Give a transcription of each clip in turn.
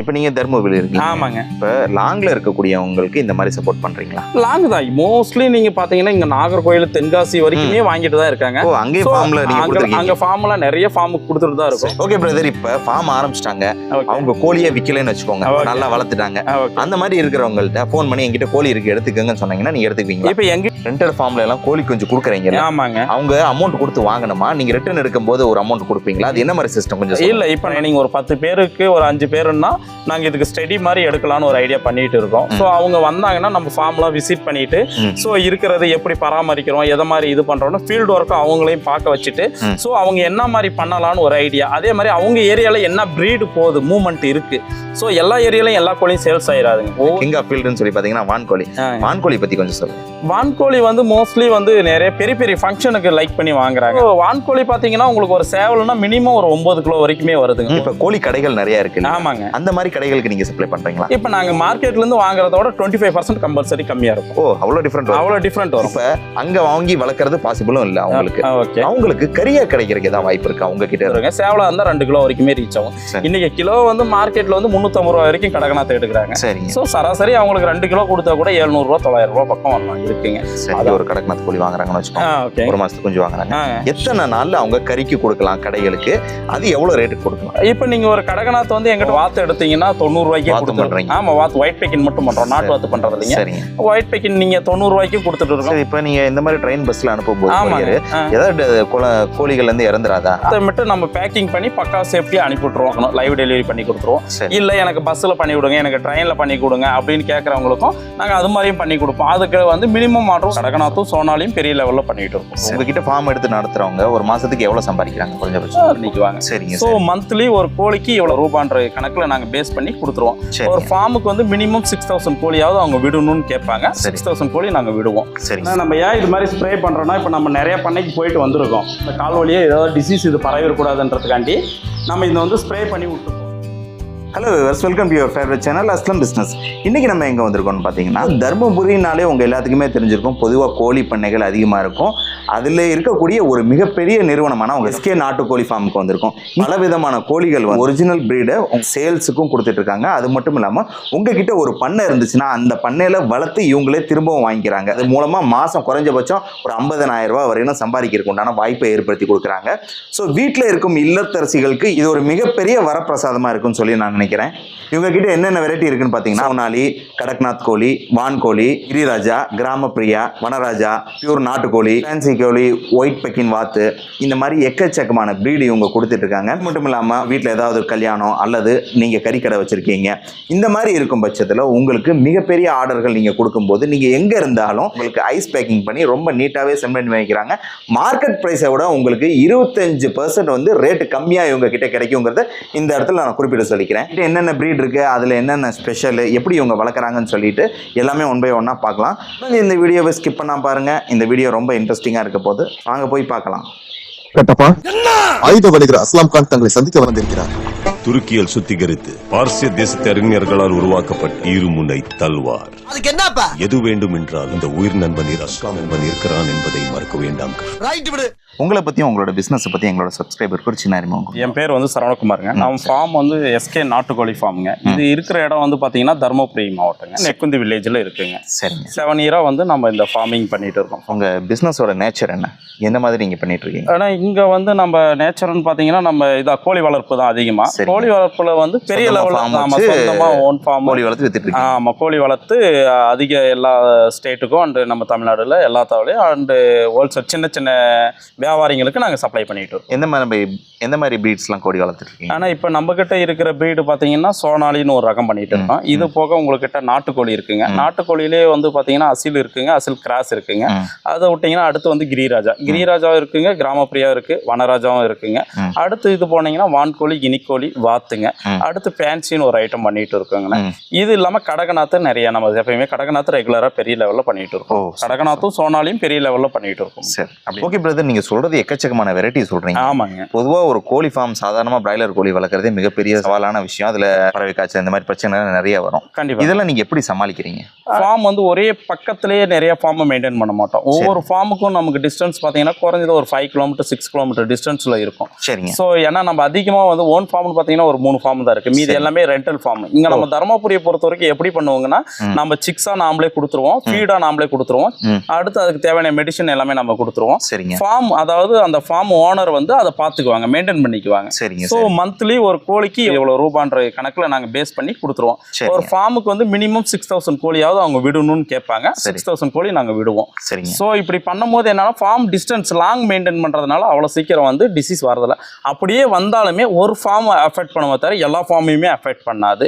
இப்போ நீங்க தர்மபுரி இருக்கீங்க. ஆமாங்க. இப்போ லாங்ல இருக்கக்கூடியவங்களுக்கு இந்த மாதிரி சப்போர்ட் பண்றீங்களா? லாங் தான். மோஸ்ட்லி நீங்க பாத்தீங்கன்னா இங்க நாகர்கோயில் தென்காசி வரைக்குமே வாங்கிட்டு தான் இருக்காங்க. ஓ அங்கேயே ஃபார்ம்ல நீங்க அங்க கொடுத்துருக்கீங்க. அங்க ஃபார்ம்ல நிறைய ஃபார்ம் கொடுத்துட்டு தான் இருக்கும். ஓகே பிரதர் இப்ப ஃபார்ம் ஆரம்பிச்சிட்டாங்க. அவங்க கோழியை விக்கலன்னு வச்சுக்கோங்க. நல்லா வளர்த்துட்டாங்க. அந்த மாதிரி இருக்கிறவங்கள்ட்ட ஃபோன் பண்ணி என்கிட்ட கோழி இருக்கு எடுத்துக்கங்கன்னு சொன்னீங்கன்னா நீங்க எடுத்துக்குவீங்களா? இப்ப எங்க ரெண்டட் ஃபார்ம்ல எல்லாம் கோழி கொஞ்சம் கொடுக்குறீங்க ஆமாங்க. அவங்க அமௌண்ட் கொடுத்து வாங்கணுமா? நீங்க ரிட்டர்ன் எடுக்கும்போது ஒரு அமௌண்ட் கொடுப்பீங்களா? அது என்ன மாதிரி சிஸ்டம் கொஞ்சம் இல்ல இப்ப நீங்க ஒரு பத்து பேருக்கு ஒரு அஞ்சு பேருன்னா நாங்க இதுக்கு ஸ்டடி மாதிரி எடுக்கலாம்னு ஒரு ஐடியா பண்ணிட்டு இருக்கோம். ஸோ அவங்க வந்தாங்கன்னா நம்ம ஃபார்ம்லாம் விசிட் பண்ணிட்டு. ஸோ இருக்கிறது எப்படி பராமரிக்கிறோம் எதை மாதிரி இது பண்றோம்னு ஃபீல்டு ஒர்க்கும் அவங்களையும் பார்க்க வச்சுட்டு. ஸோ அவங்க என்ன மாதிரி பண்ணலாம்னு ஒரு ஐடியா அதே மாதிரி அவங்க ஏரியால என்ன ப்ரீடு போகுது மூவ்மெண்ட் இருக்கு. ஸோ எல்லா ஏரியாலையும் எல்லா கோழியும் சேல்ஸ் ஆயிடாதுங்க கிங் ஆஃப் ஃபீல்டுன்னு சொல்லி பாத்தீங்கன்னா வான்கோழி. வான்கோழி பத்தி கொஞ்சம் சொல்லுங்க. வான்கோழி வந்து மோஸ்ட்லி வந்து நிறைய பெரிய பெரிய ஃபங்க்ஷனுக்கு லைக் பண்ணி வாங்குறாங்க. வான்கோழி பார்த்தீங்கன்னா உங்களுக்கு ஒரு சேவல்னா மினிமம் ஒரு ஒன்பது கிலோ வரைக்குமே வருதுங்க. இப்ப கோழி கடைகள் நிறைய இருக்கு? ஆமாங்க. அந்த மாதிரி கடைகளுக்கு நீங்க சப்ளை பண்றீங்களா? இப்போ நாங்க மார்க்கெட்ல இருந்து வாங்குறதோட டுவெண்ட்டி ஃபைவ் பர்சன்ட் கம்பல்சரி கம்மியா இருக்கும். ஓ அவ்வளவு டிஃபரெண்ட் அவ்வளோ டிஃப்ரெண்ட் வரும். இப்ப அங்க வாங்கி வளர்க்கறது பாசிபிளும் இல்ல அவங்களுக்கு. ஓகே அவங்களுக்கு கரியா கிடைக்கிறதுக்கு ஏதாவது வாய்ப்பு இருக்கா உங்க கிட்ட இருந்து? வருங்க சேவலா இருந்தா ரெண்டு கிலோ வரைக்குமே ரீச் ஆகும். சரி. இன்னைக்கு கிலோ வந்து மார்க்கெட்ல வந்து முந்நூற்றம்பது ரூபா வரைக்கும் கடகநாத்த எடுக்கிறாங்க. சரிங்க. ஸோ சராசரி அவங்களுக்கு ரெண்டு கிலோ கொடுத்தா கூட எழுநூறுவா தொள்ளாயிரம் ரூபா பக்கம் வரலாம். இருக்குங்க. சரி ஒரு கடக்நாத் கோழி வாங்குறாங்கன்னு வச்சுக்கோங்க. ஒரு மாசத்துக்கு கொஞ்சம் வாங்குறாங்க. எத்தனை நாள்ல அவங்க கறிக்கு கொடுக்கலாம் கடைகளுக்கு? அது எவ்வளவு ரேட்டுக்கு கொடுக்கலாம்? இப்போ நீங்க ஒரு கடகநாத் வந்து எங்கிட்ட வாத்து எடுத்தீங்கன்னா தொண்ணூறு ரூபாய்க்கு வாத்து கொடுத்துருங்க பண்றீங்க. ஆமா வாத்து ஒயிட் பேக்கின் மட்டும் பண்றோம். நாட்டு வாத்து பண்றது இல்லைங்க ஒயிட் பேக்கின் நீங்க தொண்ணூறு ரூபாய்க்கு கொடுத்துட்டு இருக்கோம். இப்ப நீங்க இந்த மாதிரி ட்ரெயின் பஸ்ல அனுப்பும்போது ஆமாங்க. courier, ஆ. ஏதாவது கோழிகள் இருந்து இறந்துராதா? அதை மட்டும் நம்ம பேக்கிங் பண்ணி பக்கா சேஃப்டியா அனுப்பி விட்டுருவோம் லைவ் டெலிவரி பண்ணி கொடுத்துருவோம். இல்ல எனக்கு பஸ்ல பண்ணி விடுங்க எனக்கு ட்ரெயின்ல பண்ணி கொடுங்க அப்படின்னு கேட்கறவங்களுக்கும் நாங்க அது மாதிரியும் பண்ணி கொடுப்போம். அதுக்கு வந்து மினிமம் ஆர்டர் கடகநாத்தும் சோனாலையும் பெரிய லெவல்ல பண்ணிட்டு இருக்கோம். உங்ககிட்ட ஃபார்ம் எடுத்து நடத்துறவங்க ஒரு மாசத்துக்கு எவ்வளவு சம்பாதிக்கிறாங்க? குறைஞ்சபட்சம். பண்ணிக்குவாங்க சரிங்க ஸோ மந்த்லி ஒரு கோழிக்கு இவ்வளவு ரூபான்ற கணக்குல நாங்க பேஸ் பண்ணி கொடுத்துருவோம். சரி ஒரு ஃபார்முக்கு வந்து மினிமம் சிக்ஸ் தௌசண்ட் கோழியாவது அவங்க விடணும்னு கேட்பாங்க. சரி. சிக்ஸ் தௌசண்ட் கோழி நாங்க விடுவோம். ஆனா, நம்ம ஏன் இது மாதிரி ஸ்ப்ரே பண்றோம்னா இப்போ நம்ம நிறைய பண்ணைக்கு போயிட்டு வந்திருக்கோம். இந்த கால் வழியே ஏதாவது டிசீஸ் இது பரவிடக்கூடாதுன்றதுக்காண்டி நம்ம இதை வந்து ஸ்ப்ரே பண்ணி விட்டுருக்கோம். Hello viewers welcome to your favourite channel Aslam business இன்னைக்கு நம்ம எங்கே வந்திருக்கோம்னு பார்த்தீங்கன்னா தருமபுரினாலே உங்கள் எல்லாத்துக்குமே தெரிஞ்சிருக்கும். பொதுவாக கோழி பண்ணைகள் அதிகமாக இருக்கும். அதில் இருக்கக்கூடிய ஒரு மிகப்பெரிய நிறுவனமான அவங்க எஸ்கே நாட்டுக்கோழி ஃபார்முக்கு வந்திருக்கும். பல விதமான கோழிகள் ஒரிஜினல் ப்ரீடை சேல்ஸுக்கும் கொடுத்துட்டு இருக்காங்க அது மட்டும் இல்லாமல் உங்ககிட்ட ஒரு பண்ணை இருந்துச்சுன்னா அந்த பண்ணையில் வளர்த்து இவங்களே திரும்பவும் வாங்கிக்கிறாங்க. அது மூலமாக மாதம் குறைஞ்சபட்சம் ஒரு 50000 ரூபாய் வரையும் சம்பாதிக்கிறதுக்கு உண்டான வாய்ப்பை ஏற்படுத்தி கொடுக்குறாங்க. ஸோ வீட்டில் இருக்கும் இல்லத்தரசிகளுக்கு இது ஒரு மிகப்பெரிய வரப்பிரசாதமாக இருக்கும்னு சொல்லி நான் நினைக்கிறேன். இவங்க கிட்ட என்னென்ன வெரைட்டி இருக்குன்னு பார்த்தீங்கன்னா சோனாலி கடக்நாத் கோழி வான்கோழி கிரிராஜா கிராமப்பிரியா வனராஜா பியூர் நாட்டுக்கோழி ஃபேன்சி கோழி ஒயிட் பெக்கின் வாத்து இந்த மாதிரி எக்கச்சக்கமான ப்ரீடு இவங்க கொடுத்துட்டு இருக்காங்க மட்டும் இல்லாமல் வீட்டில் ஏதாவது ஒரு கல்யாணம் அல்லது நீங்கள் கறிக்கடை வச்சுருக்கீங்க இந்த மாதிரி இருக்கும் பட்சத்தில் உங்களுக்கு மிகப்பெரிய ஆர்டர்கள் நீங்கள் கொடுக்கும்போது நீங்கள் எங்கே இருந்தாலும் உங்களுக்கு ஐஸ் பேக்கிங் பண்ணி ரொம்ப நீட்டாகவே சென்ட் பண்ணி வைக்கிறாங்க மார்க்கெட் ப்ரைஸை விட உங்களுக்கு இருபத்தஞ்சு பர்சன்ட் வந்து ரேட்டு கம்மியாக இவங்க கிட்ட கிடைக்குங்கிறத இந்த இடத்துல நான் குறிப்பிட சொல்லிக்கிறேன். என்னென்ன ப்ரீட் இருக்குது அதில் என்னென்ன ஸ்பெஷல் எப்படி இவங்க வளர்க்குறாங்கன்னு சொல்லிட்டு எல்லாமே ஒன் பை ஒன்னாக பார்க்கலாம். இந்த வீடியோவை ஸ்கிப் பண்ணால் பாருங்கள் இந்த வீடியோ ரொம்ப இன்ட்ரெஸ்டிங்காக இருக்க போது வாங்க போய் பார்க்கலாம். கட்டப்பா. ஆயுத வணிகர் அஸ்லாம் கான் தங்களை சந்திக்க வந்திருக்கிறார். துருக்கியில் சுத்திகரித்து பார்சிய தேசத்து அறிஞர்களால் உருவாக்கப்பட்ட இருமுனை தல்வார். அதுக்கு என்னப்பா? எது வேண்டும் என்றால் இந்த உயிர் நண்பனில் அஸ்லாம் என்பன் இருக்கிறான் என்பதை மறக்க வேண்டாம் ரைட் விடு. உங்களை பற்றியும் உங்களோட பிஸ்னஸை பற்றி எங்களோட சப்ஸ்கிரைபருக்கு ஒரு சின்ன அறிமுகம். என் பேர் வந்து சரவணகுமாருங்க. நம்ம ஃபார்ம் வந்து எஸ்கே நாட்டுக்கோழி ஃபார்முங்க இது இருக்கிற இடம் வந்து பார்த்தீங்கன்னா தருமபுரி மாவட்டங்க. நெக்குந்தி வில்லேஜில் இருக்குங்க. சரிங்க. செவன் இயராக வந்து நம்ம இந்த ஃபார்மிங் பண்ணிட்டு இருக்கோம். உங்கள் பிஸ்னஸோட நேச்சர் என்ன? எந்த மாதிரி நீங்கள் பண்ணிட்டு இருக்கீங்க? ஆனால் இங்கே வந்து நம்ம நேச்சர்னு பார்த்தீங்கன்னா நம்ம இதா கோழி வளர்ப்பு தான் அதிகமாக. கோழி வளர்ப்புல வந்து பெரிய லெவலில் நம்ம சொந்தமாக ஓன் ஃபார்ம் கோழி வளர்த்து வித்துட்டு ஆமாம் கோழி வளர்த்து அதிக எல்லா ஸ்டேட்டுக்கும் அண்டு நம்ம தமிழ்நாடுல எல்லா தவிலையும் அண்டு ஹோல்சேல் சின்ன சின்ன வியாபாரிங்களுக்கு நாங்கள் சப்ளை பண்ணிட்டு இருக்கோம். எந்த மாதிரி எந்த மாதிரி பிரீட்ஸ்லாம் கோழி வளர்த்துட்டு இருக்கீங்க? ஆனால் இப்போ நம்ம கிட்ட இருக்கிற breed பார்த்தீங்கன்னா சோனாலின்னு ஒரு ரகம் பண்ணிட்டு இருக்கோம். இது போக உங்ககிட்ட நாட்டுக்கோழி இருக்குங்க. நாட்டுக்கோழியிலே வந்து பார்த்தீங்கன்னா அசில் இருக்குங்க அசில் கிராஸ் இருக்குங்க. அதை விட்டிங்கன்னா அடுத்து வந்து கிரிராஜா. கிரிராஜாவும் இருக்குங்க கிராமப்பிரியா இருக்கு வனராஜாவும் இருக்குங்க. அடுத்து இது போனீங்கன்னா வான்கோழி கினிக்கோழி வாத்துங்க. அடுத்து ஃபேன்சின்னு ஒரு ஐட்டம் பண்ணிட்டு இருக்கோங்கண்ணா. இது இல்லாமல் கடகநாத்து நிறைய நம்ம எப்பயுமே கடகநாத்து ரெகுலராக பெரிய லெவலில் பண்ணிட்டு இருக்கோம். கடகநாத்தும் சோனாலியும் பெரிய லெவலில் பண்ணிட்டு இருக்கோம். சரி ஓகே பிரதர் நீங்கள் சொல்றது எக்கச்சக்கமான வெரைட்டி சொல்றீங்க. ஆமாங்க. பொதுவா ஒரு கோழி ஃபார்ம் சாதாரணமா பிராய்லர் கோழி வளர்க்குறதே மிகப்பெரிய சவாலான விஷயம். அதுல பறவை காய்ச்சல் இந்த மாதிரி பிரச்சனை நிறைய வரும். கண்டிப்பா. இதெல்லாம் நீங்க எப்படி சமாளிக்கிறீங்க? ஃபார்ம் வந்து ஒரே பக்கத்துலேயே நிறைய ஃபார்மை மெயின்டைன் பண்ண மாட்டோம். ஒவ்வொரு ஃபார்முக்கும் நமக்கு டிஸ்டன்ஸ் பார்த்தீங்கன்னா குறைஞ்சது ஒரு ஃபைவ் கிலோமீட்டர் சிக்ஸ் கிலோமீட்டர் டிஸ்டன்ஸில் இருக்கும். சரிங்க. ஸோ ஏன்னா நம்ம அதிகமாக வந்து ஓன் ஃபார்ம்னு பார்த்தீங்கன்னா ஒரு மூணு ஃபார்ம் தான் இருக்குது மீதி. எல்லாமே ரெண்டல் ஃபார்ம் இங்கே நம்ம தருமபுரியை பொறுத்த வரைக்கும் எப்படி பண்ணுவாங்கன்னா. நம்ம சிக்ஸாக நாமளே கொடுத்துருவோம். ஃபீடாக நாமளே கொடுத்துருவோம். அடுத்து அதுக்கு தேவையான மெடிசன் எல்லாமே நம்ம கொடுத்துருவோம். சரிங்க. ஃபார்ம் அதாவது அந்த ஃபார்ம் ஓனர் வந்து அதை பார்த்துக்குவாங்க மெயின்டைன் பண்ணிக்குவாங்க. சரிங்க ஸோ. மந்த்லி ஒரு கோழிக்கு எவ்வளோ ரூபான்ற கணக்கில் நாங்கள் பேஸ் பண்ணி கொடுத்துருவோம். ஒரு ஃபார்முக்கு வந்து மினிமம் சிக்ஸ் தௌசண்ட் கோழியாவது அவங்க விடணும்னு கேட்பாங்க. சிக்ஸ் தௌசண்ட் கோழி நாங்கள் விடுவோம். சரிங்க. ஸோ இப்படி பண்ணும்போது என்னன்னா ஃபார்ம் டிஸ்டன்ஸ் லாங் மெயின்டைன் பண்ணுறதுனால அவ்வளோ சீக்கிரம் வந்து டிசீஸ் வரதில்ல அப்படியே வந்தாலுமே ஒரு ஃபார்ம் அஃபெக்ட் பண்ணுவோம் தவிர எல்லா ஃபார்மையுமே அஃபெக்ட் பண்ணாது.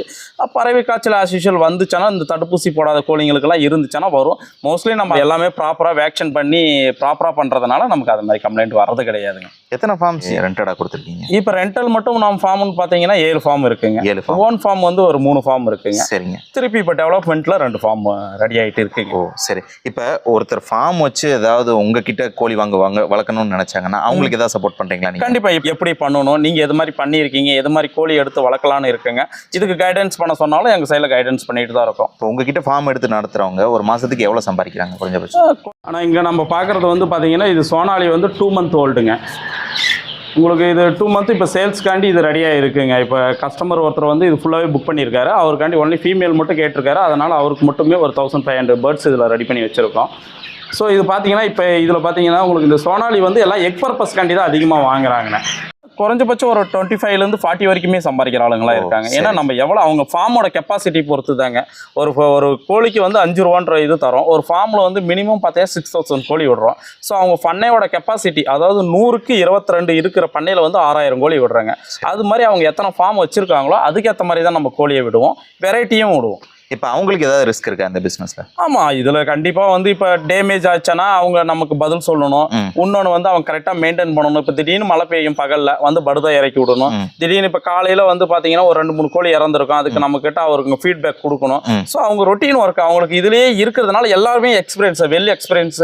பறவை காய்ச்சல் ஆஸ் யூஷுவல் வந்துச்சுன்னா இந்த தடுப்பூசி போடாத கோழிங்களுக்கெல்லாம் இருந்துச்சுன்னா வரும். மோஸ்ட்லி நம்ம எல்லாமே ப்ராப்பராக வேக்சின் பண்ணி ப்ராப்பராக பண்ணுறதுனால நமக்கு அது மாதிரி கம்ப்ளைண்ட் வர்றது கிடையாதுங்க. எத்தனை ஃபார்ம்ஸ் ரெண்டடா கொடுத்துருக்கீங்க. இப்போ ரெண்டல் மட்டும் நம்ம ஃபார்ம்னு பார்த்தீங்கன்னா ஏழு ஃபார்ம் இருக்குங்க. ஏழு ஃபார்ம் ஓன் ஃபார்ம் வந்து ஒரு மூணு ஃபார்ம் இருக்குங்க. சரிங்க. திருப்பி இப்போ டெவலப்மெண்ட்டில் ரெண்டு ஃபார்ம் ரெடி ஆகிட்டு இருக்குங்க. ஓ சரி. இப்போ ஒருத்தர் ஃபார்ம் வச்சு ஏதாவது உங்ககிட்ட கோழி வாங்குவாங்க வளர்க்கணும்னு நினைச்சாங்கன்னா அவங்களுக்கு ஏதாவது சப்போர்ட் பண்றீங்களா நீங்க? கண்டிப்பா. இப்ப எப்படி பண்ணணும்? நீங்க எது மாதிரி பண்ணியிருக்கீங்க? எது மாதிரி கோழி எடுத்து வளர்க்கலாம்னு இருக்குங்க. இதுக்கு கைடன்ஸ் பண்ண சொன்னாலும் எங்க சைடில் கைடன்ஸ் பண்ணிட்டு தான் இருக்கோம். இப்போ உங்ககிட்ட ஃபார்ம் எடுத்து நடத்துறவங்க ஒரு மாசத்துக்கு எவ்வளவு சம்பாதிக்கிறாங்க? குறைஞ்சபட்சம் ஆனா இங்க நம்ம பார்க்கறது வந்து பாத்தீங்கன்னா இது சோனாலி வந்து டூ மந்த் ஓல்டுங்க உங்களுக்கு இது டூ மந்த் இப்போ சேல்ஸ்க்காண்டி இது ரெடியாக இருக்குங்க இப்போ கஸ்டமர் ஒருத்தர் வந்து இது ஃபுல்லாகவே புக் பண்ணியிருக்காரு அவருக்காண்டி ஒன்லி ஃபீமேல் மட்டும் கேட்டிருக்காரு. அதனால் அவருக்கு மட்டுமே ஒரு தௌசண்ட் ஃபைவ் ஹண்ட்ரட் பேர்ட்ஸ் இதில் ரெடி பண்ணி வச்சுருக்கோம். ஸோ இது பார்த்தீங்கன்னா இப்போ இதில் பார்த்தீங்கன்னா உங்களுக்கு இந்த சோனாலி வந்து எல்லாம் எக் பர்பஸ்க்காண்டி தான் அதிகமாக வாங்குறாங்கண்ணே குறைஞ்சபட்சம் ஒரு டுவெண்ட்டி ஃபைவ்லேருந்து ஃபார்ட்டி வரைக்குமே சம்பாதிக்கிற ஆளுங்களா இருக்காங்க. ஏன்னா நம்ம எவ்வளோ அவங்க ஃபார்மோட கெப்பாசிட்டி பொறுத்து தாங்க ஒரு ஒரு கோழிக்கு வந்து அஞ்சு ரூபான்ற இது தரோம். ஒரு ஃபார்மில் வந்து மினிமம் பார்த்தீங்கன்னா சிக்ஸ் தௌசண்ட் கோழி விடுறோம். ஸோ அவங்க பண்ணையோட கெப்பாசிட்டி அதாவது நூறுக்கு இருபத்தி ரெண்டு இருக்கிற பண்ணையில் வந்து ஆறாயிரம் கோழி விடுறாங்க. அது மாதிரி அவங்க எத்தனை ஃபார்ம் வச்சுருக்காங்களோ அதுக்கேற்ற மாதிரி தான் நம்ம கோழியை விடுவோம். வெரைட்டியும் விடுவோம். இப்போ அவங்களுக்கு ஏதாவது ரிஸ்க் இருக்கா அந்த பிசினஸ்ல ஆமாம் இதில் கண்டிப்பாக வந்து இப்போ டேமேஜ் ஆச்சுன்னா அவங்க நமக்கு பதில் சொல்லணும். இன்னொன்று வந்து அவங்க கரெக்டாக மெயின்டைன் பண்ணணும். இப்போ திடீர்னு மழை பெய்யும் பகலில் வந்து படுதா இறக்கி விடணும். திடீர்னு இப்போ காலையில் வந்து பார்த்தீங்கன்னா ஒரு ரெண்டு மூணு கோழி இறந்துருக்கும். அதுக்கு நம்ம கிட்ட அவருக்கு ஃபீட்பேக் கொடுக்கணும். ஸோ அவங்க ரொட்டீன் ஒர்க் அவங்களுக்கு இதுலேயே இருக்கிறதுனால எல்லாருமே எக்ஸ்பீரியன்ஸ் வெல் எக்ஸ்பீரியன்ஸ்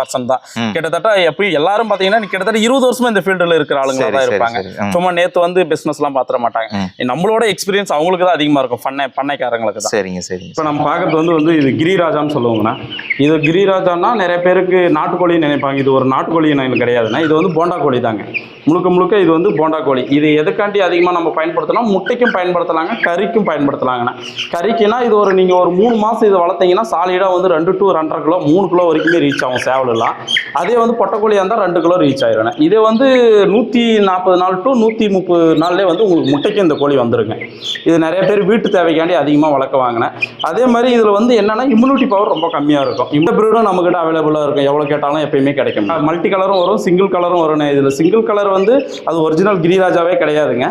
பர்சன் தான். கிட்டத்தட்ட எப்படி எல்லாரும் பார்த்தீங்கன்னா கிட்டத்தட்ட இருபது வருஷமா இந்த ஃபீல்டில் இருக்கிற ஆளுங்களா சரி, தான் இருப்பாங்க. சும்மா நேற்று வந்து பிஸ்னஸ்லாம் பார்த்துட மாட்டாங்க. நம்மளோட எக்ஸ்பீரியன்ஸ் அவங்களுக்கு தான் அதிகமாக இருக்கும். பண்ணை பண்ணைக்காரங்களுக்கு தான். சரிங்க சரிங்க இப்போ நம்ம பார்க்கறது வந்து வந்து இது கிரிராஜான்னு சொல்லுவாங்கண்ணா. இது கிரிராஜான்னா நிறைய பேருக்கு நாட்டுக்கோழின்னு நினைப்பாங்க. இது ஒரு நாட்டுக்கோழி எனக்கு கிடையாதுண்ணா. இது வந்து போண்டா கோழி தாங்க. முழுக்க முழுக்க இது வந்து போண்டா கோழி இது எதுக்காண்டி அதிகமாக நம்ம பயன்படுத்தலாம்? முட்டைக்கும் பயன்படுத்தலாங்க கறிக்கும் பயன்படுத்தலாங்கண்ணா. கறிக்குன்னா இது ஒரு நீங்கள் ஒரு மூணு மாதம் இது வளர்த்தீங்கன்னா சாலிடாக வந்து ரெண்டு டு ரெண்டரை கிலோ மூணு கிலோ வரைக்குமே ரீச் ஆகும் சேவலெல்லாம். அதே வந்து பொட்டைக்கோழியாக இருந்தால் ரெண்டு கிலோ ரீச் ஆயிடும்ண்ணே இதே வந்து நூற்றி நாற்பது நாள் டு நூற்றி முப்பது நாள்லேயே வந்து உங்களுக்கு முட்டைக்கு இந்த கோழி வந்துருங்க. இது நிறைய பேர் வீட்டு தேவைக்காண்டி அதிகமாக வளர்க்க வாங்கினேன். அதே மாதிரி இதில் வந்து என்னன்னா இம்யூனிட்டி பவர் ரொம்ப கம்மியாக இருக்கும். இந்த ப்ரீடும் நம்மக்கிட்ட அவைலபிளாக இருக்கும். எவ்வளோ கேட்டாலும் எப்பயுமே கிடைக்கும். மல்டி கலரும் வரும் சிங்கிள் கலரும் வரும் இதில். சிங்கிள் கலர் வந்து அது ஒரிஜினல் கிரிராஜாவே கிடையாதுங்க.